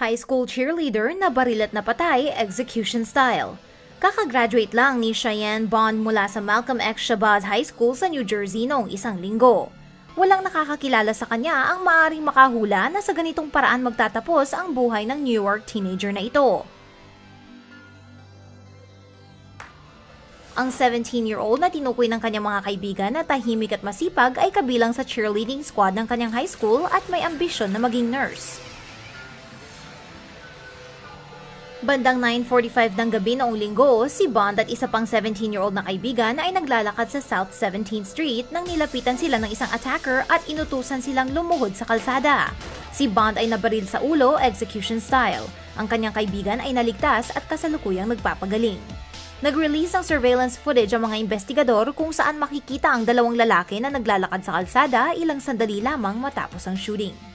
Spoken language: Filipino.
High school cheerleader na barilat na patay, execution style. Kakagraduate lang ni Cheyenne Bond mula sa Malcolm X Shabazz High School sa New Jersey noong isang linggo. Walang nakakakilala sa kanya ang maaring makahula na sa ganitong paraan magtatapos ang buhay ng New York teenager na ito. Ang 17-year-old na tinukoy ng kanyang mga kaibigan na tahimik at masipag ay kabilang sa cheerleading squad ng kanyang high school at may ambisyon na maging nurse. Bandang 9.45 ng gabi noong linggo, si Bond at isa pang 17-year-old na kaibigan ay naglalakad sa South 17th Street nang nilapitan sila ng isang attacker at inutusan silang lumuhod sa kalsada. Si Bond ay nabaril sa ulo, execution style. Ang kanyang kaibigan ay naligtas at kasalukuyang nagpapagaling. Nag-release ng surveillance footage ang mga investigador kung saan makikita ang dalawang lalaki na naglalakad sa kalsada ilang sandali lamang matapos ang shooting.